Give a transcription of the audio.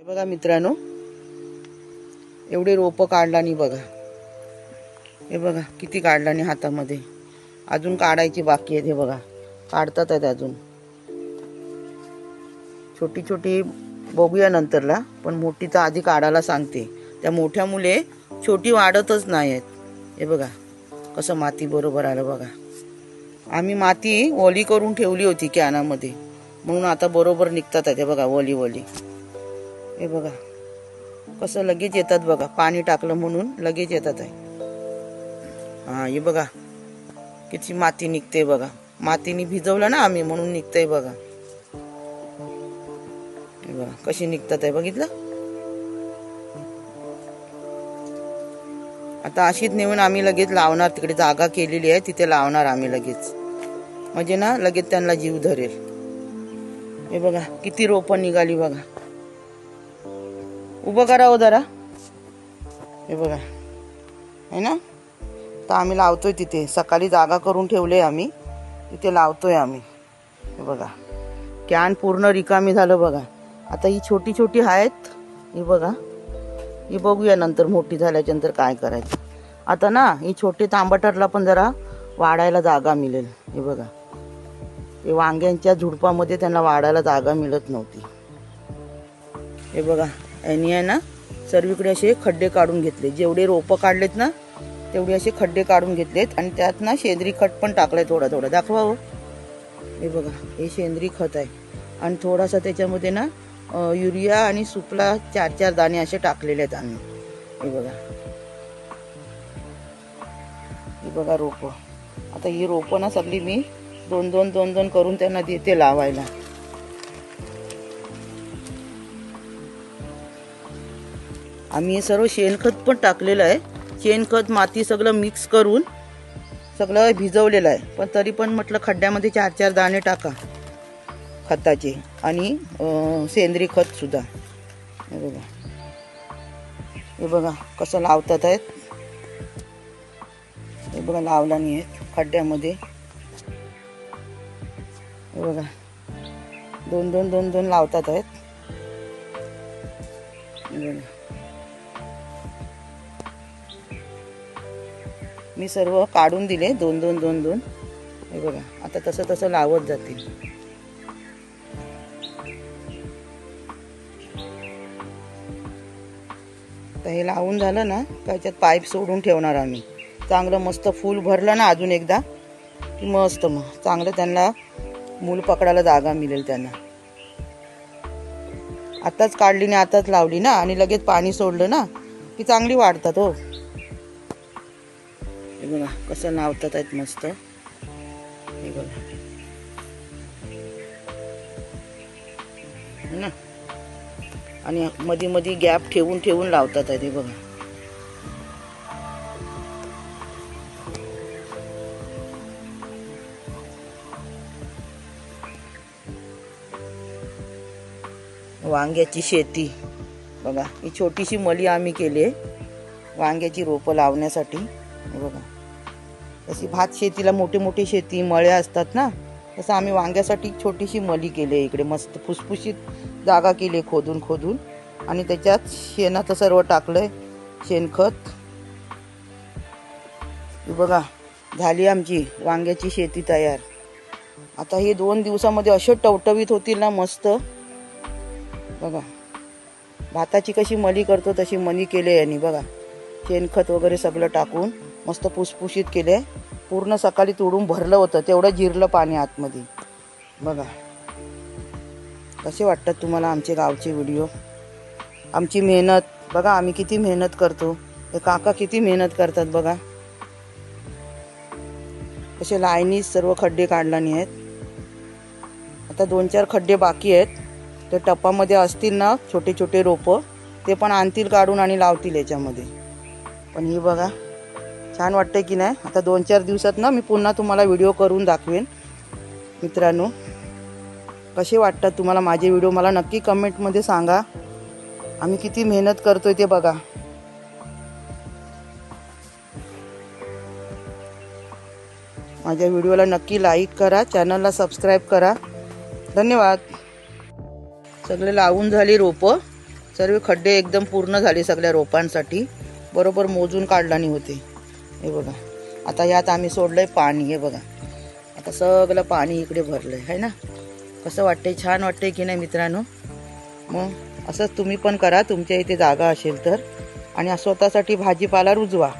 हे बघा मित्रांनो एवढे रोपं काढलानी बघा. हे बघा किती काढलानी हातामध्ये. अजून काढायची बाकी आहेत हे बघा. काढतात आहेत अजून. छोटी छोटी बघूया नंतरला पण मोठी तर आधी काढायला सांगते. त्या मोठ्या मुले छोटी वाढतच नाही आहेत हे बघा कसं माती बरोबर आलं बघा. आम्ही माती ओली करून ठेवली होती कॅनामध्ये. म्हणून आता बरोबर निघतात आहेत हे बघा ओली ओली हे बघा. कसं लगेच येतात बघा. पाणी टाकलं म्हणून लगेच येतात आहे हा हे बघा. किती माती निघते बघा. मातीने भिजवलं ना आम्ही म्हणून निघतंय बघा. हे बघा कशी निघतात आहे बघितलं? आता अशीच नेऊन आम्ही लगेच लावणार. तिकडे जागा केलेली आहे तिथे लावणार आम्ही लगेच. म्हणजे ना लगेच त्यांना जीव धरेल. हे बघा किती रोपं निघाली बघा. उभं करावं जरा. हे बघा. आहे ना? तर आम्ही लावतोय तिथे. सकाळी जागा करून ठेवले आम्ही. तिथे लावतोय आम्ही. हे बघा. कॅन पूर्ण रिकामी झालं बघा. आता ही छोटी छोटी आहेत. ही बघा. ही बघूया नंतर मोठी झाल्याच्यानंतर काय करायचं. आता ना ही छोटी तांबटरला पण जरा वाढायला जागा मिळेल. हे बघा. ते वांग्यांच्या झुडपामध्ये त्यांना वाढायला जागा मिळत नव्हती. हे बघा. यांनी आहे ना सर्वीकडे असे खड्डे काढून घेतले. जेवढे रोपं काढलेत ना तेवढे असे खड्डे काढून घेतलेत आणि त्यात ना सेंद्री खत पण टाकलंय थोडा थोडा. दाखवा हो. हे बघा हे सेंद्री खत आहे. आणि थोडासा त्याच्यामध्ये ना युरिया आणि सुपला चार चार दाणे असे टाकलेले आहेत आम्ही. हे बघा. हे बघा रोपं. आता ही रोपं ना सगळी मी दोन दोन दोन दोन करून त्यांना देते लावायला. आम्ही हे सर्व शेणखत पण टाकलेलं आहे. शेणखत माती सगळं मिक्स करून सगळं भिजवलेलं आहे. पण तरी पण म्हटलं खड्ड्यामध्ये चार चार दाणे टाका. खताचे. आणि सेंद्रिय खतसुद्धा हे बघा. हे बघा कसं लावतात आहेत. हे बघा लावला नाही आहेत खड्ड्यामध्ये. हे बघा. दोन दोन दोन दोन लावतात आहेत. बघा. मी सर्व काढून दिले दोन दोन दोन दोन. हे बघा आता तसं तसं लावत जाते तर हे लावून झालं ना त्याच्यात पाईप सोडून ठेवणार आम्ही. चांगलं मस्त फूल भरलं ना अजून एकदा मस्त मग. चांगलं त्यांना मूल पकडायला जागा मिळेल त्यांना. आताच काढली ना आताच लावली ना आणि लगेच पाणी सोडलं ना की चांगली वाढतात हो. बघा कसं लावतात आहेत मस्त. हे बघा. है ना? आणि मध्ये मध्ये गॅप ठेवून ठेवून लावतात आहेत हे बघा. वांग्याची शेती. बघा ही छोटीशी मली आम्ही केली आहे. वांग्याची रोपं लावण्यासाठी. बघा. तशी भात शेतीला मोठे मोठे शेती मळ्या असतात ना तसं आम्ही वांग्यासाठी छोटीशी मली केली आहे इकडे मस्त फुसफुशीत जागा केली आहे खोदून खोदून आणि त्याच्यात शेणाचं सर्व टाकलंय शेणखत. बघा झाली आमची वांग्याची शेती तयार. आता हे दोन दिवसामध्ये असे टवटवीत होतील ना मस्त. बघा भाताची कशी मली करतो तशी मली केली यांनी बघा. शेणखत वगैरे सगळं टाकून. मस्त पुसपुशीत केले. पूर्ण सकाळी तोडून भरलं होतं. तेवढं जिरलं पाणी आतमध्ये. बघा. कसे वाटतात तुम्हाला आमचे गावचे व्हिडिओ? आमची मेहनत. बघा आम्ही किती मेहनत करतो. हे काका किती मेहनत करतात बघा. असे लाईनीच सर्व खड्डे काढलानी आहेत. आता दोन चार खड्डे बाकी आहेत. ते टप्पामध्ये असतील ना छोटे छोटे रोपं ते पण आणतील काढून आणि लावतील याच्यामध्ये. पण ही बघा. छान वाटतंय की नाही? आता दोन चार दिवसात ना मी पुन्हा तुम्हाला व्हिडिओ करून दाखवेन. मित्रांनो कसे वाटतात तुम्हाला माझे व्हिडिओ मला नक्की कमेंटमध्ये सांगा. आम्ही किती मेहनत करतोय ते बघा. माझ्या व्हिडिओला नक्की लाईक करा चॅनलला सबस्क्राईब करा. धन्यवाद. सगळे लावून झाली रोपं. सर्व खड्डे एकदम पूर्ण झाले सगळ्या रोपांसाठी. बरोबर मोजून काढलानी होते. हे बघा. आता यात आम्ही सोडलंय पाणी हे बघा. आता सगळं पाणी इकडे भरलंय है ना? कसं वाटतंय? छान वाटतंय की नाही मित्रांनो? मग असंच तुम्ही पण करा तुमच्या इथे जागा असेल तर. आणि स्वतःसाठी भाजीपाला रुजवा.